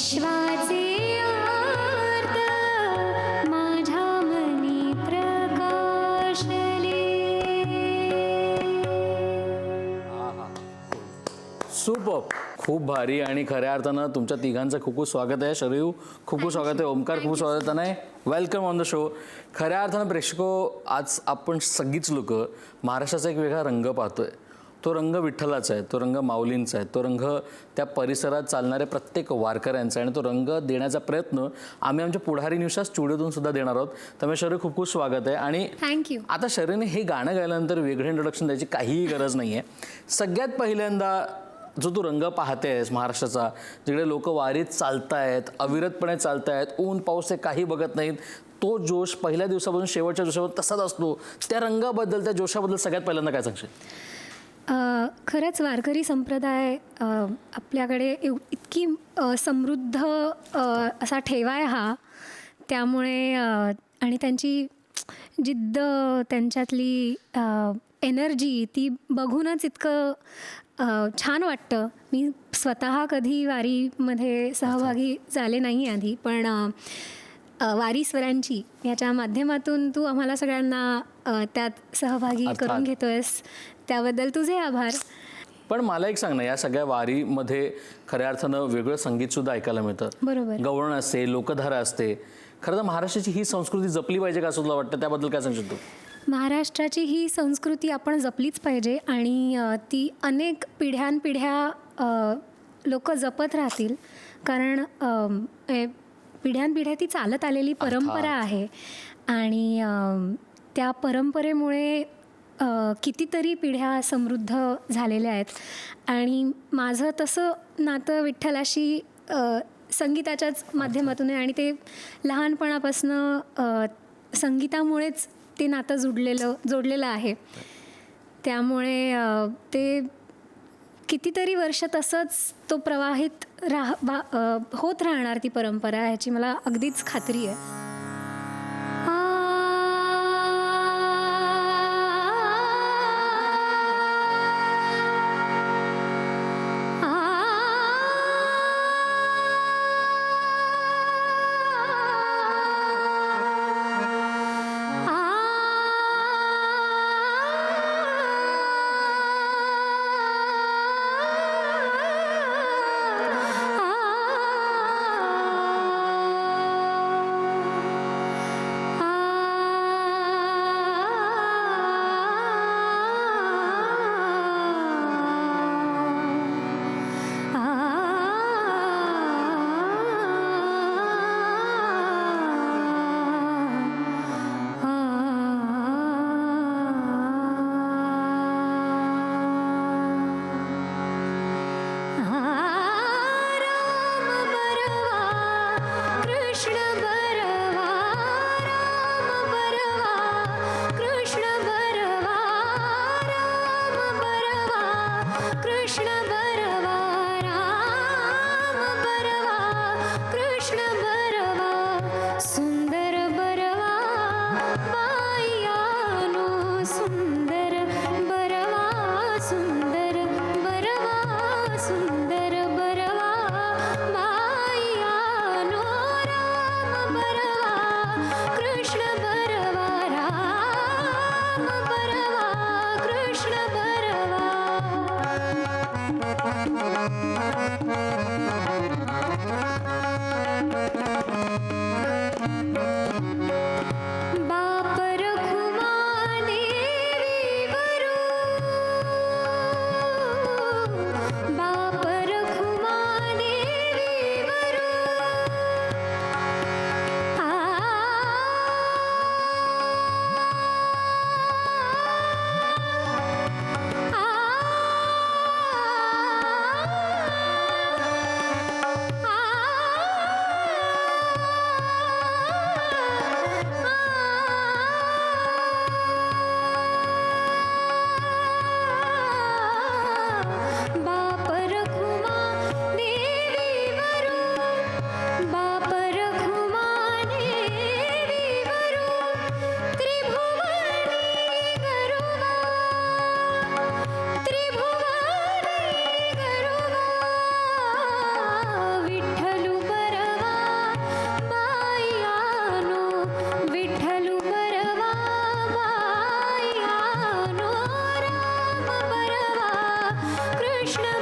विश्वाचे आर्त माझ्या मनी प्रकाशले सुपर. खूप भारी आणि खऱ्या अर्थानं तुमच्या तिघांचं खूप खूप स्वागत आहे. शरीव खूप खूप स्वागत आहे. ओमकार खूप स्वागत आहे. वेलकम ऑन द शो खऱ्या अर्थानं प्रेक्षको आज आपण सगळीच लोक महाराष्ट्राचा एक वेगळा रंग पाहतोय. तो रंग विठ्ठलाचा आहे तो रंग माऊलींचा आहे तो रंग त्या परिसरात चालणाऱ्या प्रत्येक वारकऱ्यांचा आहे आणि तो रंग देण्याचा प्रयत्न आम्ही आमच्या पुढारी न्यूजच्या स्टुडिओतून सुद्धा देणार आहोत. त्यामुळे शरीर खूप खूप स्वागत आहे आणि थँक्यू आता शरीरने हे गाणं गायल्यानंतर वेगळं इंट्रोडक्शन द्यायची काहीही गरज नाही आहे सगळ्यात पहिल्यांदा जो तू रंग पाहतेस महाराष्ट्राचा जिकडे लोक वारीत चालतायत अविरतपणे चालतायत ऊन पाऊस हे काही बघत नाहीत तो जोश पहिल्या दिवसापासून शेवटच्या दिवसावर तसाच असतो. त्या रंगाबद्दल त्या जोशाबद्दल सगळ्यात पहिल्यांदा काय सांगशील? खरंच वारकरी संप्रदाय आपल्याकडे एव इतकी समृद्ध असा ठेवा आहे हा. त्यामुळे आणि त्यांची जिद्द त्यांच्यातली एनर्जी ती बघूनच इतकं छान वाटतं. मी स्वतः कधी वारीमध्ये सहभागी झाले नाही आधी पण अ, वारीस्वरांची याच्या माध्यमातून तू आम्हाला सगळ्यांना त्यात सहभागी. करून घेतोयस. त्याबद्दल तुझे आभार. पण मला एक सांग ना या सगळ्या वारीमध्ये खऱ्या अर्थानं वेगळं संगीत सुद्धा ऐकायला मिळतं. बरोबर. गवळण असते लोकधारा असते. खरं तर महाराष्ट्राची ही संस्कृती जपली पाहिजे का असं तुला वाटतं? त्याबद्दल काय सांगशील तू? महाराष्ट्राची ही संस्कृती आपण जपलीच पाहिजे आणि ती अनेक पिढ्यानपिढ्या लोक जपत राहतील. कारण पिढ्यानपिढ्या ती चालत आलेली परंपरा आहे. आणि त्या परंपरेमुळे कितीतरी पिढ्या समृद्ध झालेल्या आहेत. आणि माझं तसं नातं विठ्ठलाशी संगीताच्याच माध्यमातून आहे. आणि ते लहानपणापासनं संगीतामुळेच ते नातं जुडलेलं जोडलेलं आहे. त्यामुळे ते कितीतरी वर्ष तसंच तो प्रवाहित राह होत राहणार ती परंपरा ह्याची मला अगदीच खात्री आहे. Krishna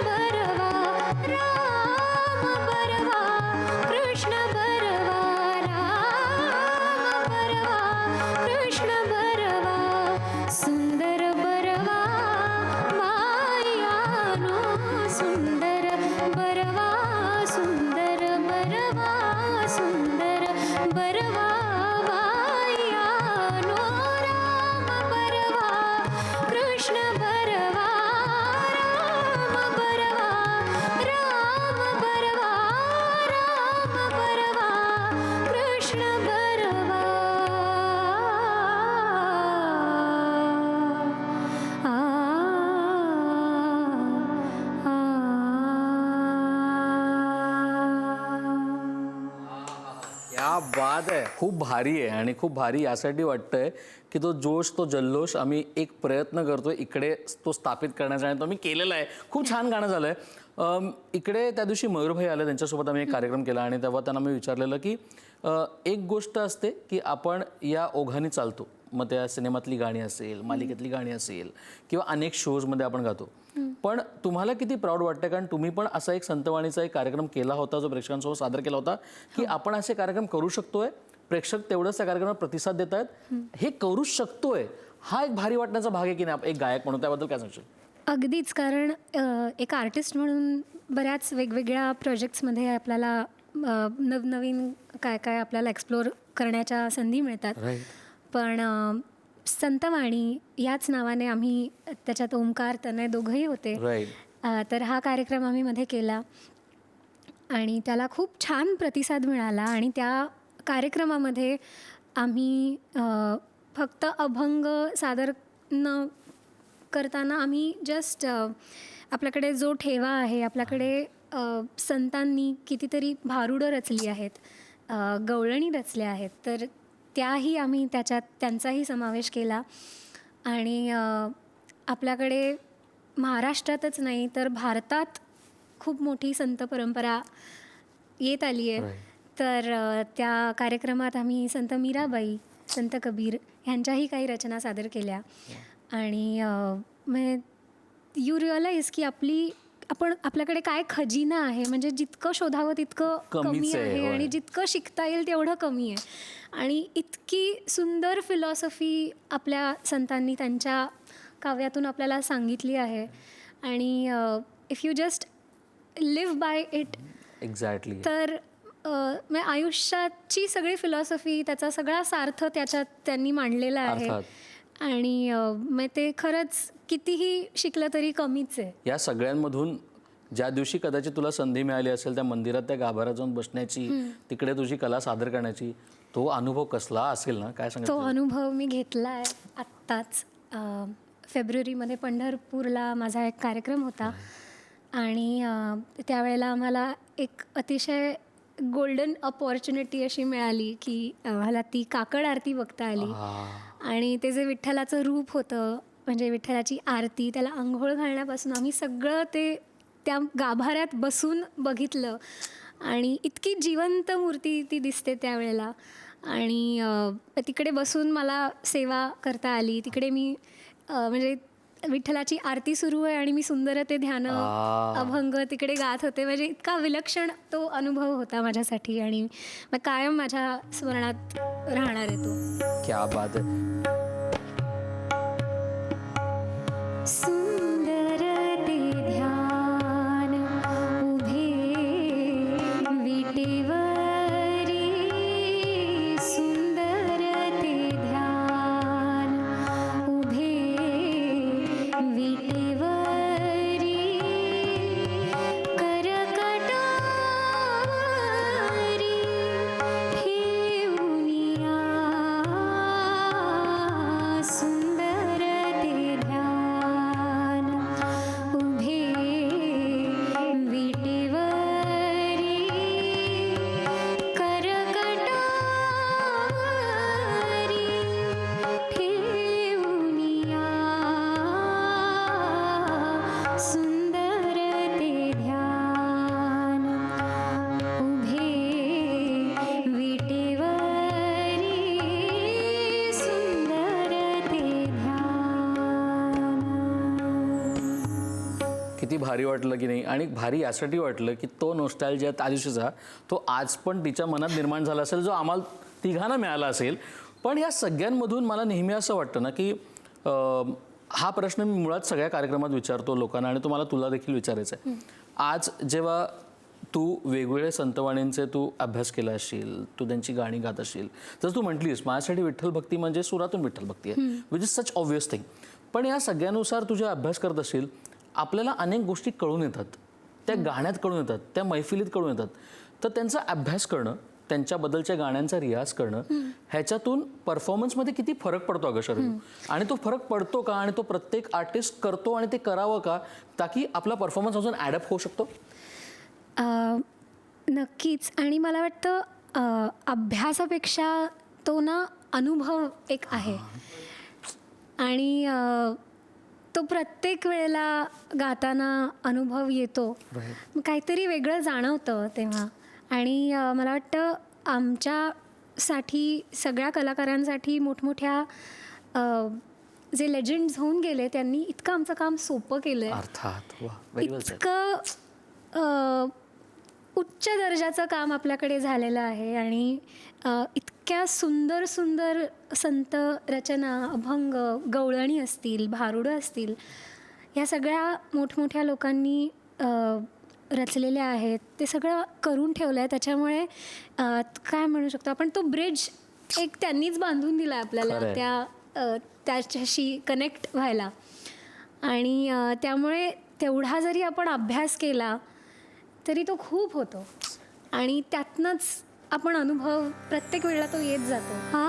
या बाद आहे खूप भारी आहे आणि खूप भारी यासाठी वाटतंय की तो जोश तो जल्लोष आम्ही एक प्रयत्न करतो इकडे तो स्थापित करण्याचा आणि तो आम्ही केलेला आहे. खूप छान गाणं झालंय. आहे इकडे त्या दिवशी मयूरभाई आले त्यांच्यासोबत आम्ही एक कार्यक्रम केला आणि तेव्हा त्यांना मी विचारलेलं की एक गोष्ट असते की आपण या ओघाने चालतो. मग त्या सिनेमातली गाणी असेल मालिकेतली गाणी असेल किंवा अनेक शोजमध्ये आपण गातो. पण तुम्हाला किती प्राऊड वाटतं कारण तुम्ही पण असा एक संतवाणीचा एक कार्यक्रम केला होता जो प्रेक्षकांसोबत सादर केला होता की आपण असे कार्यक्रम करू शकतोय प्रेक्षक तेवढंच त्या कार्यक्रमात प्रतिसाद देत आहेत. हे करू शकतोय. हा एक भारी वाटण्याचा भाग आहे की नाही? एक गायक म्हणून त्याबद्दल काय सांगशील? अगदीच कारण एक आर्टिस्ट म्हणून बऱ्याच वेगवेगळ्या प्रोजेक्ट्समध्ये आपल्याला नवनवीन काय काय आपल्याला एक्सप्लोर करण्याच्या संधी मिळतात. पण संतवाणी याच नावाने आम्ही त्याच्यात ओंकार तनय दोघंही होते. तर हा कार्यक्रम आम्ही मध्ये केला. आणि त्याला खूप छान प्रतिसाद मिळाला आणि त्या कार्यक्रमामध्ये आम्ही फक्त अभंग सादर न करताना आम्ही जस्ट आपल्याकडे जो ठेवा आहे आपल्याकडे संतांनी कितीतरी भारुडं रचली आहेत गवळणी रचल्या आहेत. तर त्याही आम्ही त्याच्यात त्यांचाही समावेश केला. आणि आपल्याकडे महाराष्ट्रातच नाही तर भारतात खूप मोठी संत परंपरा येत आली आहे. तर त्या कार्यक्रमात आम्ही संत मीराबाई संत कबीर ह्यांच्याही काही रचना सादर केल्या. आणि यू रिअलाइज की आपली आपण आपल्याकडे काय खजिना आहे म्हणजे जितकं शोधावं तितकं कमी आहे. आणि जितकं शिकता येईल तेवढं कमी आहे आणि इतकी सुंदर फिलॉसॉफी आपल्या संतांनी त्यांच्या काव्यातून आपल्याला सांगितली आहे आणि if you just live by it exactly तर म्हणजे आयुष्याची सगळी फिलॉसॉफी त्याचा सगळा सार्थ त्याच्यात त्यांनी मांडलेला आहे. आणि मग ते खरंच कितीही शिकलं तरी कमीच आहे. या सगळ्यांमधून ज्या दिवशी कदाचित तुला संधी मिळाली असेल त्या मंदिरात त्या गाभाऱ्यात जाऊन बसण्याची तिकडे तुझी कला सादर करण्याची तो अनुभव कसला असेल ना? काय तो सांगितलं अनुभव मी घेतला आहे आत्ताच. फेब्रुवारीमध्ये पंढरपूरला माझा एक कार्यक्रम होता. आणि त्यावेळेला आम्हाला एक अतिशय गोल्डन अपॉर्च्युनिटी अशी मिळाली की आम्हाला ती काकड आरती बघता आली. आणि ते जे विठ्ठलाचं रूप होतं म्हणजे विठ्ठलाची आरती त्याला आंघोळ घालण्यापासून आम्ही सगळं ते त्या गाभाऱ्यात बसून बघितलं. आणि इतकी जिवंत मूर्ती ती दिसते त्यावेळेला. आणि तिकडे बसून मला सेवा करता आली. तिकडे मी म्हणजे विठ्ठलाची आरती सुरू आहे आणि मी सुंदर ते ध्यान. अभंग तिकडे गात होते. म्हणजे इतका विलक्षण तो अनुभव होता माझ्यासाठी. आणि मग कायम माझ्या स्मरणात राहणार आहे तो. क्या बात आहे भारी वाटलं की नाही आणि भारी यासाठी वाटलं की तो नोस्टॅल्जिया त्या दिवशीचा तो आज पण तिच्या मनात निर्माण झाला असेल जो आम्हाला तिघांना मिळाला असेल. पण या सगळ्यांमधून मला नेहमी असं वाटतं ना की हा प्रश्न मी मुळात सगळ्या कार्यक्रमात विचारतो लोकांना आणि तुम्हाला तुला देखील विचारायचा आहे. आज जेव्हा तू वेगवेगळे संतवाणींचे तू अभ्यास केला असशील तू त्यांची गाणी गात असशील जर तू म्हटलीस माझ्यासाठी विठ्ठल भक्ती म्हणजे सुरातून विठ्ठल भक्ती आहे which is such obvious thing पण या सगळ्यानुसार तू जेव्हा अभ्यास करत असशील आपल्याला अनेक गोष्टी कळून येतात. त्या गाण्यात कळून येतात त्या मैफिलीत कळून येतात. तर त्यांचा अभ्यास करणं त्यांच्याबद्दलच्या गाण्यांचा रियाज करणं ह्याच्यातून परफॉर्मन्समध्ये किती फरक पडतो अगं शरीर आणि तो फरक पडतो का आणि तो प्रत्येक आर्टिस्ट करतो आणि ते करावं का ताकी आपला परफॉर्मन्स अजून ॲडअप होऊ शकतो? नक्कीच. आणि मला वाटतं अभ्यासापेक्षा तो ना अनुभव एक आहे. आणि तो प्रत्येक वेळेला गाताना अनुभव येतो. काहीतरी वेगळं जाणवतं तेव्हा. आणि मला वाटतं आमच्यासाठी सगळ्या कलाकारांसाठी मोठमोठ्या जे लेजंड्स होऊन गेले त्यांनी इतकं आमचं काम सोपं केलं आहे इतकं उच्च दर्जाचं काम आपल्याकडे झालेलं आहे. आणि अ, इतक्या सुंदर सुंदर संत रचना अभंग गवळणी असतील भारुडं असतील ह्या सगळ्या मोठमोठ्या लोकांनी रचलेल्या आहेत. ते सगळं करून ठेवलं आहे त्याच्यामुळे काय म्हणू शकतो आपण तो ब्रिज एक त्यांनीच बांधून दिला आपल्याला. त्या त्याच्याशी कनेक्ट व्हायला. आणि त्यामुळे तेवढा जरी आपण अभ्यास केला तरी तो खूप होतो. आणि त्यातनंच आपण अनुभव प्रत्येक वेळेला तो येत जातो. हा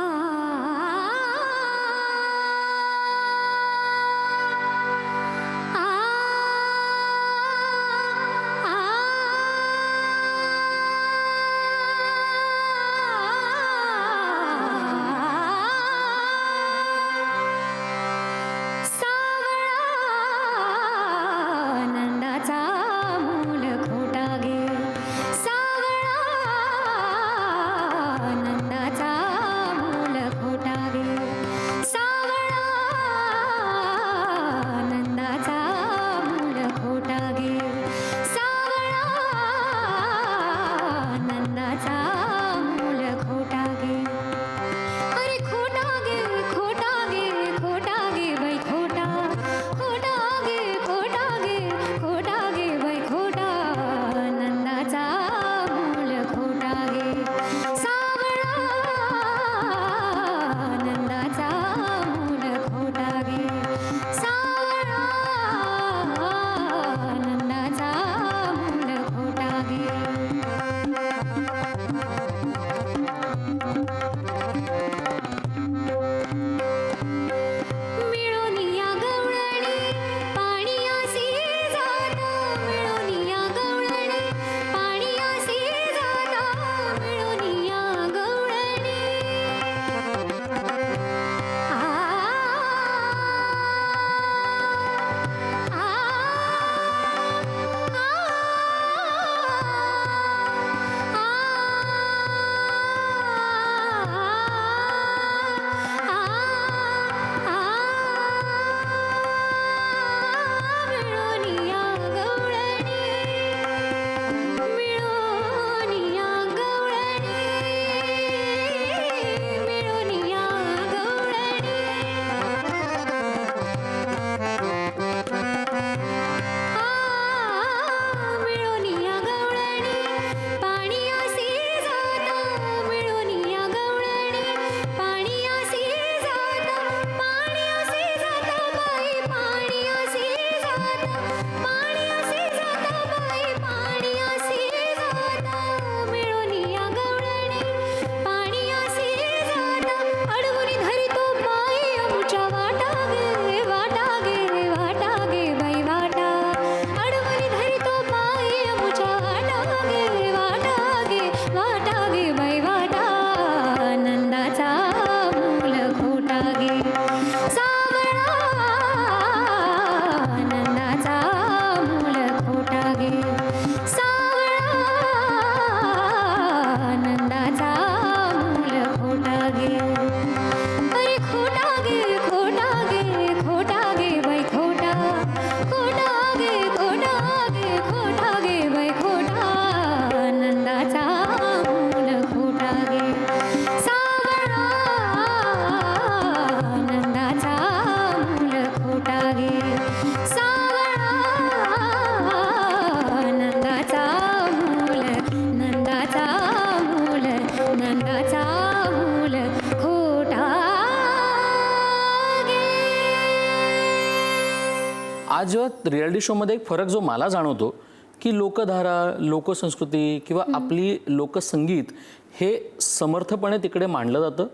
रियालिटी शोमध्ये एक फरक जो मला जाणवतो की लोकधारा लोकसंस्कृती किंवा आपली लोकसंगीत हे समर्थपणे तिकडे मांडलं जातं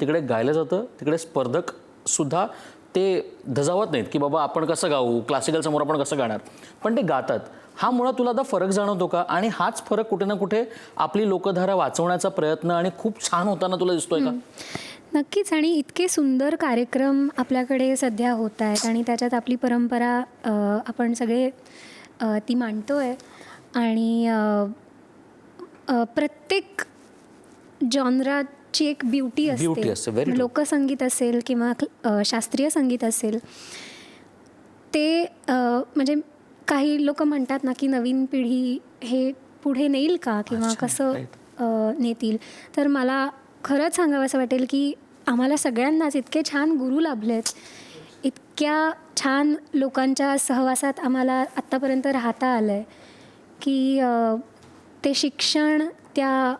तिकडे गायलं जातं तिकडे स्पर्धक सुद्धा ते धजावत नाहीत की बाबा आपण कसं गाऊ क्लासिकल समोर आपण कसं गाणार. पण ते गातात. हा मुळात तुला आता फरक जाणवतो का? आणि हाच फरक कुठे ना कुठे आपली लोकधारा वाचवण्याचा प्रयत्न आणि खूप छान होताना तुला दिसतोय का? नक्कीच. आणि इतके सुंदर कार्यक्रम आपल्याकडे सध्या होत आहेत आणि त्याच्यात आपली परंपरा आपण सगळे ती मांडतोय. आणि अ, अ, प्रत्येक जॉनराची एक ब्युटी असते. लोकसंगीत असेल किंवा शास्त्रीय संगीत असेल ते म्हणजे काही लोक म्हणतात ना की नवीन पिढी हे पुढे नेईल का किंवा कसं नेतील? तर मला खरंच सांगावं असं वाटेल की आम्हाला सगळ्यांनाच इतके छान गुरु लाभले आहेत इतक्या छान लोकांच्या सहवासात आम्हाला आत्तापर्यंत राहता आलं आहे की ते शिक्षण त्या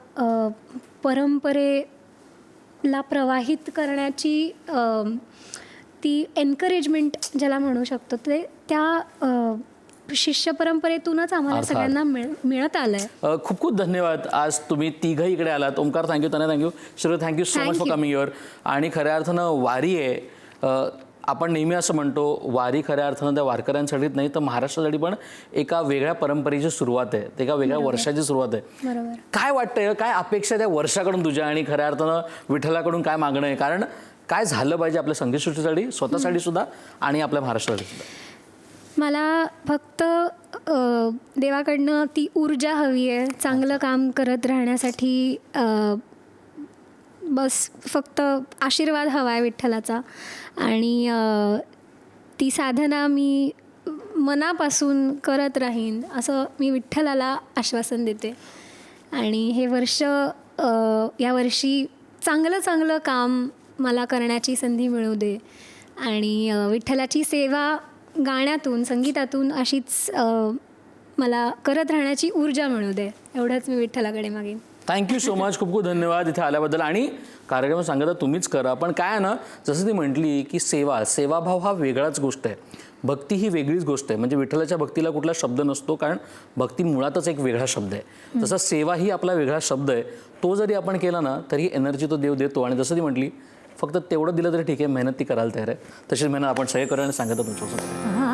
परंपरेला प्रवाहित करण्याची ती एनकरेजमेंट ज्याला म्हणू शकतो ते त्या शिष्य परंपरेतूनच आम्हाला अर्थात. सगळ्यांना मिळ मिळत आलं आहे अ, खूप खूप धन्यवाद. आज तुम्ही तिघही इकडे आलात. Omkar thank you Tane thank you Shri thank you so much Thank for you. Coming your आणि खऱ्या अर्थानं वारी आहे. अ, आपण नेहमी असं म्हणतो वारी खऱ्या अर्थानं त्या वारकऱ्यांसाठीच नाही तर महाराष्ट्रासाठी पण एका वेगळ्या परंपरेची सुरुवात आहे. ते एका वेगळ्या वर्षाची सुरुवात आहे. बरोबर. काय वाटतंय काय अपेक्षा त्या वर्षाकडून तुझ्या? आणि खऱ्या अर्थानं विठ्ठलाकडून काय मागणं आहे? कारण काय झालं पाहिजे आपल्या संगीतसृष्टीसाठी स्वतःसाठी सुद्धा आणि आपल्या महाराष्ट्रासाठी सुद्धा? मला फक्त देवाकडनं ती ऊर्जा हवी आहे चांगलं काम करत राहण्यासाठी बस फक्त आशीर्वाद हवा आहे विठ्ठलाचा. आणि ती साधना मी मनापासून करत राहीन असं मी विठ्ठलाला आश्वासन देते. आणि हे वर्ष या वर्षी चांगलं चांगलं काम मला करण्याची संधी मिळू दे. आणि विठ्ठलाची सेवा गाण्यातून संगीतातून अशीच मला करत राहण्याची ऊर्जा मिळू दे एवढंच मी विठ्ठलाकडे मागेन. थँक्यू सो मच खूप खूप धन्यवाद इथे आल्याबद्दल. आणि कार्यक्रम सांगता तुम्हीच करा पण काय आहे ना जसं ती म्हटली की सेवा सेवाभाव हा वेगळाच गोष्ट आहे. भक्ती ही वेगळीच गोष्ट आहे. म्हणजे विठ्ठलाच्या भक्तीला कुठला शब्द नसतो कारण भक्ती मुळातच एक वेगळा शब्द आहे. तसा सेवा ही आपला वेगळा शब्द आहे तो जरी आपण केला ना तरी एनर्जी तो देव देतो. आणि जसं ती म्हटली फक्त तेवढं दिलं तरी ठीक आहे मेहनत ती करायला तयार आहे. तशीच मेहनत आपण सगळे करू आणि सांगता तुमच्यासोबत.